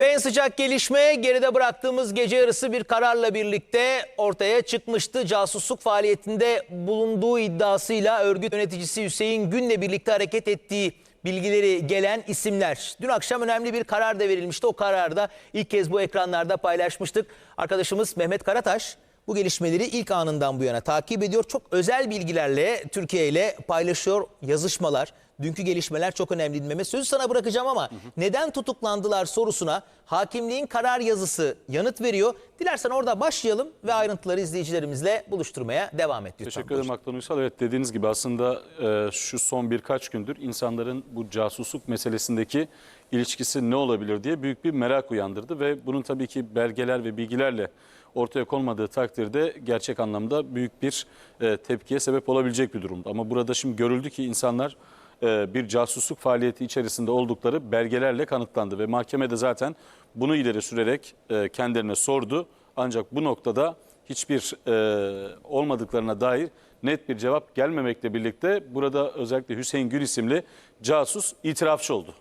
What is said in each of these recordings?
Ve en sıcak gelişme geride bıraktığımız gece yarısı bir kararla birlikte ortaya çıkmıştı. Casusluk faaliyetinde bulunduğu iddiasıyla örgüt yöneticisi Hüseyin Gün'le birlikte hareket ettiği bilgileri gelen isimler. Dün akşam önemli bir karar da verilmişti. O kararı da ilk kez bu ekranlarda paylaşmıştık. Arkadaşımız Mehmet Karataş bu gelişmeleri ilk anından bu yana takip ediyor. Çok özel bilgilerle Türkiye ile paylaşıyor yazışmalar. Dünkü gelişmeler çok önemli Mehmet. Sözü sana bırakacağım ama neden tutuklandılar sorusuna hakimliğin karar yazısı yanıt veriyor. Dilersen orada başlayalım ve ayrıntıları izleyicilerimizle buluşturmaya devam et lütfen. Teşekkür ederim Aktan Uysal. Evet dediğiniz gibi aslında e, şu son birkaç gündür insanların bu casusluk meselesindeki ilişkisi ne olabilir diye büyük bir merak uyandırdı ve bunun tabii ki belgeler ve bilgilerle ortaya konmadığı takdirde gerçek anlamda büyük bir e, tepkiye sebep olabilecek bir durumdu. Ama burada şimdi görüldü ki insanlar bir casusluk faaliyeti içerisinde oldukları belgelerle kanıtlandı ve mahkemede zaten bunu ileri sürerek e, kendilerine sordu. Ancak bu noktada hiçbir e, olmadıklarına dair net bir cevap gelmemekle birlikte burada özellikle Hüseyin Gül isimli casus itirafçı oldu.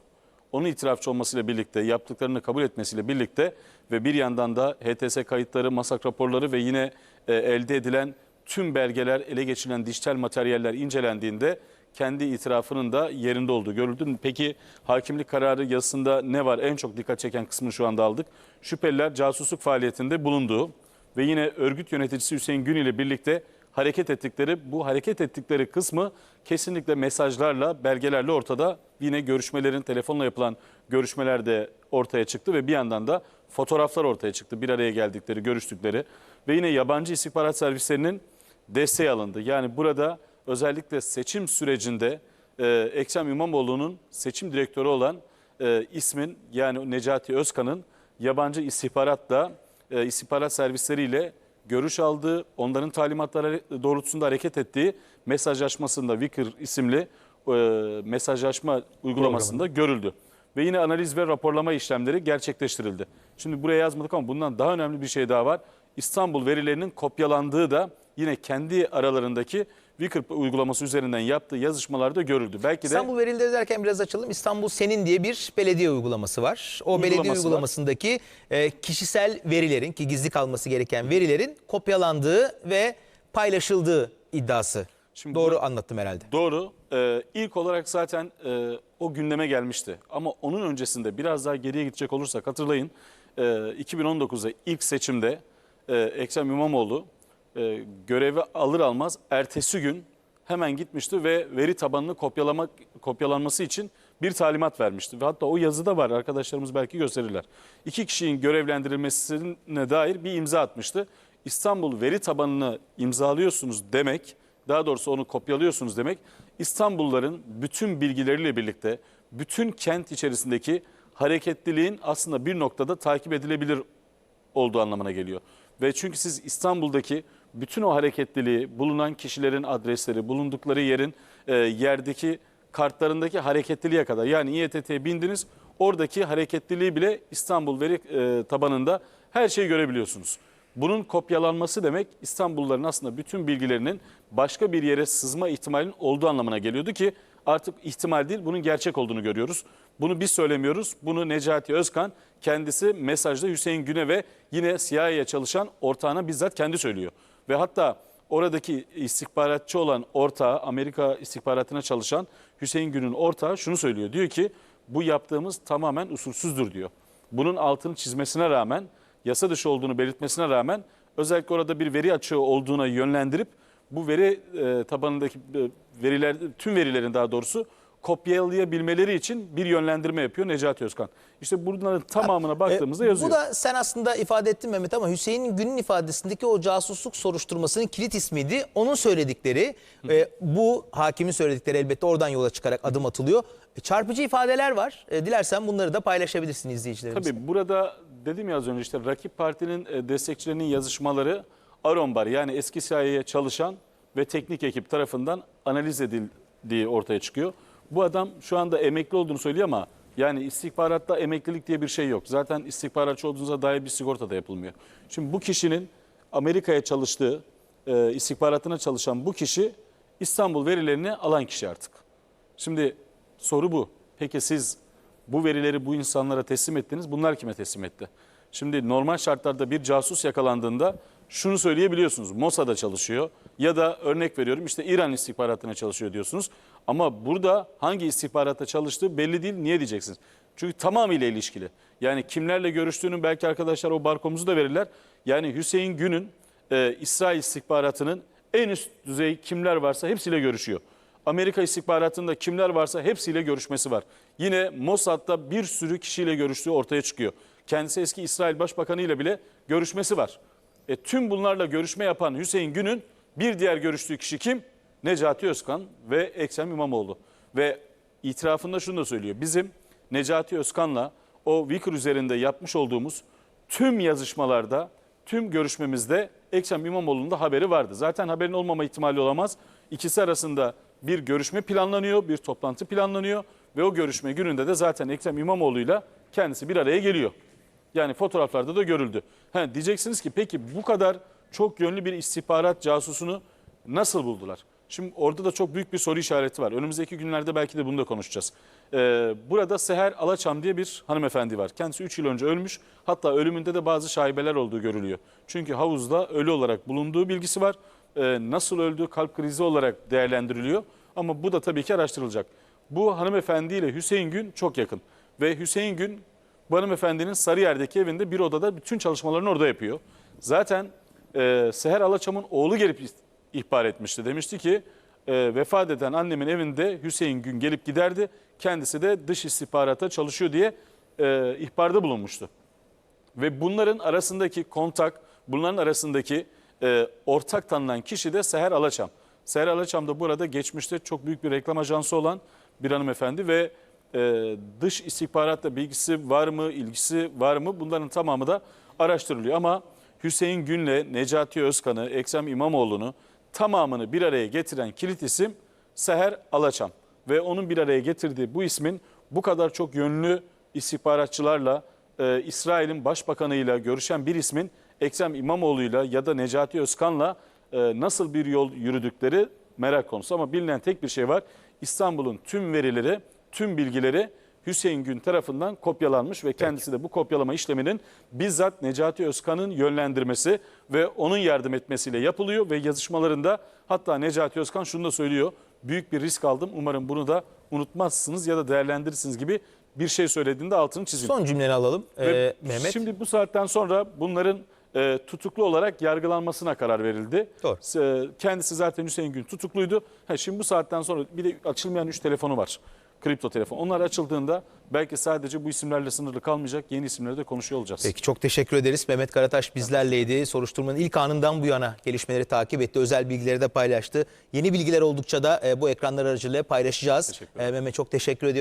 Onun itirafçı olmasıyla birlikte yaptıklarını kabul etmesiyle birlikte ve bir yandan da HTS kayıtları, masak raporları ve yine e, elde edilen tüm belgeler, ele geçirilen dijital materyaller incelendiğinde kendi itirafının da yerinde olduğu görüldü. Peki hakimlik kararı yazısında ne var? En çok dikkat çeken kısmını şu anda aldık. Şüpheliler casusluk faaliyetinde bulunduğu ve yine örgüt yöneticisi Hüseyin Gün ile birlikte hareket ettikleri bu hareket ettikleri kısmı kesinlikle mesajlarla, belgelerle ortada. Yine görüşmelerin telefonla yapılan görüşmeler de ortaya çıktı ve bir yandan da fotoğraflar ortaya çıktı. Bir araya geldikleri, görüştükleri ve yine yabancı istihbarat servislerinin desteği alındı. Yani burada özellikle seçim sürecinde e, Ekrem İmamoğlu'nun seçim direktörü olan e, ismin yani Necati Özkan'ın yabancı istihbaratla e, istihbarat servisleriyle görüş aldığı, onların talimatları doğrultusunda hareket ettiği mesajlaşmasında Vicker isimli e, mesajlaşma uygulamasında görüldü. Ve yine analiz ve raporlama işlemleri gerçekleştirildi. Şimdi buraya yazmadık ama bundan daha önemli bir şey daha var. İstanbul verilerinin kopyalandığı da yine kendi aralarındaki Vicker uygulaması üzerinden yaptığı yazışmalarda görüldü. Belki de İstanbul verileri derken biraz açalım. İstanbul Senin diye bir belediye uygulaması var. O belediye Uygulaması var. uygulamasındaki e, kişisel verilerin ki gizli kalması gereken verilerin kopyalandığı ve paylaşıldığı iddiası. Şimdi Doğru bu- anlattım herhalde. Doğru. Ee, ilk olarak zaten e, o gündeme gelmişti. Ama onun öncesinde biraz daha geriye gidecek olursak hatırlayın. E, 2019'da ilk seçimde e, Ekrem İmamoğlu e, görevi alır almaz ertesi gün hemen gitmişti ve veri tabanını kopyalamak kopyalanması için bir talimat vermişti. Ve hatta o yazıda var arkadaşlarımız belki gösterirler. İki kişinin görevlendirilmesine dair bir imza atmıştı. İstanbul veri tabanını imzalıyorsunuz demek daha doğrusu onu kopyalıyorsunuz demek İstanbulluların bütün bilgileriyle birlikte bütün kent içerisindeki hareketliliğin aslında bir noktada takip edilebilir olduğu anlamına geliyor. Ve çünkü siz İstanbul'daki bütün o hareketliliği, bulunan kişilerin adresleri, bulundukları yerin e, yerdeki kartlarındaki hareketliliğe kadar yani İETT'ye bindiniz oradaki hareketliliği bile İstanbul veri e, tabanında her şeyi görebiliyorsunuz. Bunun kopyalanması demek İstanbulluların aslında bütün bilgilerinin başka bir yere sızma ihtimalinin olduğu anlamına geliyordu ki artık ihtimal değil bunun gerçek olduğunu görüyoruz. Bunu biz söylemiyoruz. Bunu Necati Özkan kendisi mesajda Hüseyin Güne ve yine CIA'ya çalışan ortağına bizzat kendi söylüyor. Ve hatta oradaki istihbaratçı olan ortağı Amerika istihbaratına çalışan Hüseyin Gün'ün ortağı şunu söylüyor. Diyor ki bu yaptığımız tamamen usulsüzdür diyor. Bunun altını çizmesine rağmen yasa dışı olduğunu belirtmesine rağmen özellikle orada bir veri açığı olduğuna yönlendirip bu veri e, tabanındaki e, veriler tüm verilerin daha doğrusu kopyalayabilmeleri için bir yönlendirme yapıyor Necati Özkan. İşte bunların tamamına baktığımızda E, yazıyor. Bu da sen aslında ifade ettin Mehmet ama Hüseyin Gün'ün ifadesindeki o casusluk soruşturmasının kilit ismiydi. Onun söyledikleri e, bu hakimin söyledikleri elbette oradan yola çıkarak adım atılıyor. E, çarpıcı ifadeler var. E, dilersen bunları da paylaşabilirsin izleyicilerimizle. Tabii burada dedim ya az önce işte rakip partinin e, destekçilerinin yazışmaları Aronbar yani eski CIA'ya çalışan ve teknik ekip tarafından analiz edildiği ortaya çıkıyor. Bu adam şu anda emekli olduğunu söylüyor ama yani istihbaratta emeklilik diye bir şey yok. Zaten istihbaratçı olduğunuza dair bir sigorta da yapılmıyor. Şimdi bu kişinin Amerika'ya çalıştığı, e, istihbaratına çalışan bu kişi İstanbul verilerini alan kişi artık. Şimdi soru bu. Peki siz bu verileri bu insanlara teslim ettiniz. Bunlar kime teslim etti? Şimdi normal şartlarda bir casus yakalandığında şunu söyleyebiliyorsunuz. Mossad'a çalışıyor ya da örnek veriyorum işte İran istihbaratına çalışıyor diyorsunuz. Ama burada hangi istihbaratta çalıştığı belli değil. Niye diyeceksiniz? Çünkü tamamıyla ilişkili. Yani kimlerle görüştüğünü belki arkadaşlar o barkomuzu da verirler. Yani Hüseyin Gün'ün e, İsrail istihbaratının en üst düzey kimler varsa hepsiyle görüşüyor. Amerika istihbaratında kimler varsa hepsiyle görüşmesi var. Yine Mossad'da bir sürü kişiyle görüştüğü ortaya çıkıyor. Kendisi eski İsrail Başbakanı ile bile görüşmesi var. E, tüm bunlarla görüşme yapan Hüseyin Gün'ün bir diğer görüştüğü kişi kim? Necati Özkan ve Ekrem İmamoğlu. Ve itirafında şunu da söylüyor. Bizim Necati Özkan'la o Wicker üzerinde yapmış olduğumuz tüm yazışmalarda, tüm görüşmemizde Ekrem İmamoğlu'nun da haberi vardı. Zaten haberin olmama ihtimali olamaz. İkisi arasında bir görüşme planlanıyor, bir toplantı planlanıyor ve o görüşme gününde de zaten Ekrem İmamoğlu'yla kendisi bir araya geliyor. Yani fotoğraflarda da görüldü. Ha, diyeceksiniz ki peki bu kadar çok yönlü bir istihbarat casusunu nasıl buldular? Şimdi orada da çok büyük bir soru işareti var. Önümüzdeki günlerde belki de bunu da konuşacağız. Ee, burada Seher Alaçam diye bir hanımefendi var. Kendisi 3 yıl önce ölmüş. Hatta ölümünde de bazı şaibeler olduğu görülüyor. Çünkü havuzda ölü olarak bulunduğu bilgisi var. Ee, nasıl öldüğü kalp krizi olarak değerlendiriliyor. Ama bu da tabii ki araştırılacak. Bu hanımefendiyle Hüseyin Gün çok yakın. Ve Hüseyin Gün bu hanımefendinin Sarıyer'deki evinde bir odada bütün çalışmalarını orada yapıyor. Zaten e, Seher Alaçam'ın oğlu gelip ihbar etmişti. Demişti ki e, vefat eden annemin evinde Hüseyin Gün gelip giderdi. Kendisi de dış istihbarata çalışıyor diye e, ihbarda bulunmuştu. Ve bunların arasındaki kontak, bunların arasındaki e, ortak tanınan kişi de Seher Alaçam. Seher Alaçam da burada geçmişte çok büyük bir reklam ajansı olan bir hanımefendi ve e, dış istihbaratla bilgisi var mı, ilgisi var mı bunların tamamı da araştırılıyor. Ama Hüseyin Gün'le Necati Özkan'ı, Ekrem İmamoğlu'nu tamamını bir araya getiren kilit isim Seher Alaçam. Ve onun bir araya getirdiği bu ismin bu kadar çok yönlü istihbaratçılarla, e, İsrail'in başbakanıyla görüşen bir ismin Ekrem İmamoğlu'yla ya da Necati Özkan'la e, nasıl bir yol yürüdükleri merak konusu. Ama bilinen tek bir şey var. İstanbul'un tüm verileri, tüm bilgileri Hüseyin Gün tarafından kopyalanmış ve kendisi de bu kopyalama işleminin bizzat Necati Özkan'ın yönlendirmesi ve onun yardım etmesiyle yapılıyor ve yazışmalarında hatta Necati Özkan şunu da söylüyor. Büyük bir risk aldım. Umarım bunu da unutmazsınız ya da değerlendirirsiniz gibi bir şey söylediğinde altını çizeyim. Son cümleni alalım Ee, Mehmet. Şimdi bu saatten sonra bunların e, tutuklu olarak yargılanmasına karar verildi. Doğru. E, kendisi zaten Hüseyin Gün tutukluydu. Ha, şimdi bu saatten sonra bir de açılmayan 3 telefonu var. Kripto telefon. Onlar açıldığında belki sadece bu isimlerle sınırlı kalmayacak yeni isimleri de konuşuyor olacağız. Peki çok teşekkür ederiz. Mehmet Karataş bizlerleydi. Soruşturmanın ilk anından bu yana gelişmeleri takip etti. Özel bilgileri de paylaştı. Yeni bilgiler oldukça da e, bu ekranlar aracılığıyla paylaşacağız. E, Mehmet çok teşekkür ediyoruz.